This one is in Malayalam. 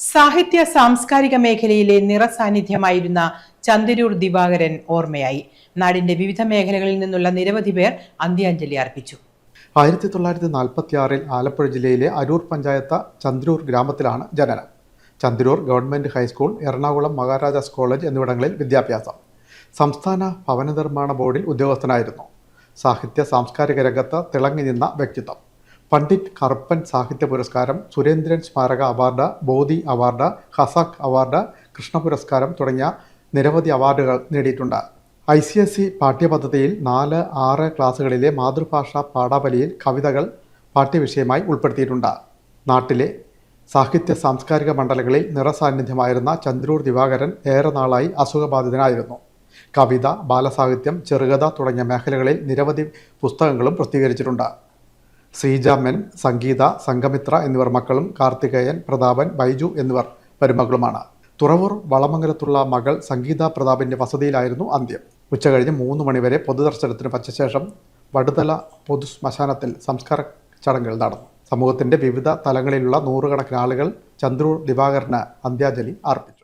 സാഹിത്യ സാംസ്കാരിക മേഖലയിലെ നിറസാന്നിധ്യമായിരുന്ന ചന്ദരൂർ ദിവാകരൻ ഓർമ്മയായി. നാടിന്റെ വിവിധ മേഖലകളിൽ നിന്നുള്ള നിരവധി പേർ അന്ത്യാഞ്ജലി അർപ്പിച്ചു. ആയിരത്തി തൊള്ളായിരത്തി നാൽപ്പത്തി ആറിൽ ആലപ്പുഴ ജില്ലയിലെ അരൂർ പഞ്ചായത്ത് ചന്ദ്രൂർ ഗ്രാമത്തിലാണ് ജനനം. Chandrur government high school Ernakulam Maharajas college എന്നിവിടങ്ങളിൽ വിദ്യാഭ്യാസം. സംസ്ഥാന ഭവന നിർമ്മാണ ബോർഡിൽ ഉദ്യോഗസ്ഥനായിരുന്നു. സാഹിത്യ സാംസ്കാരിക രംഗത്ത് തിളങ്ങി നിന്ന വ്യക്തിത്വം. പണ്ഡിറ്റ് കറുപ്പൻ സാഹിത്യ പുരസ്കാരം സുരേന്ദ്രൻ സ്മാരക award Bodhi award Khasak award Krishna പുരസ്കാരം തുടങ്ങിയ നിരവധി അവാർഡുകൾ നേടിയിട്ടുണ്ട്. ഐ സി എസ് സി പാഠ്യപദ്ധതിയിൽ നാല് ആറ് ക്ലാസ്സുകളിലെ മാതൃഭാഷ പാഠാവലിയിൽ കവിതകൾ പാഠ്യവിഷയമായി ഉൾപ്പെടുത്തിയിട്ടുണ്ട്. നാട്ടിലെ സാഹിത്യ സാംസ്കാരിക മണ്ഡലങ്ങളിൽ നിറസാന്നിധ്യമായിരുന്ന ചന്ദ്രൂർ ദിവാകരൻ ഏറെ നാളായി അസുഖബാധിതനായിരുന്നു. കവിത ബാലസാഹിത്യം ചെറുകഥ തുടങ്ങിയ മേഖലകളിൽ നിരവധി പുസ്തകങ്ങളും പ്രസിദ്ധീകരിച്ചിട്ടുണ്ട്. ശ്രീജ മെൻ സംഗീത സംഘമിത്ര എന്നിവർ മക്കളും കാർത്തികേയൻ പ്രതാപൻ ബൈജു എന്നിവർ മരുമകളുമാണ് തുറവൂർ വളമംഗലത്തുള്ള മകൾ സംഗീത പ്രതാപിന്റെ വസതിയിലായിരുന്നു അന്ത്യം. ഉച്ചകഴിഞ്ഞ് മൂന്ന് മണിവരെ പൊതുദർശനത്തിന് വച്ച ശേഷം വടുതല പൊതു ശ്മശാനത്തിൽ സംസ്കാര ചടങ്ങുകൾ നടന്നു. സമൂഹത്തിന്റെ വിവിധ തലങ്ങളിലുള്ള നൂറുകണക്കിന് ആളുകൾ ചന്ദ്രൂർ ദിവാകരന് അന്ത്യാഞ്ജലി അർപ്പിച്ചു.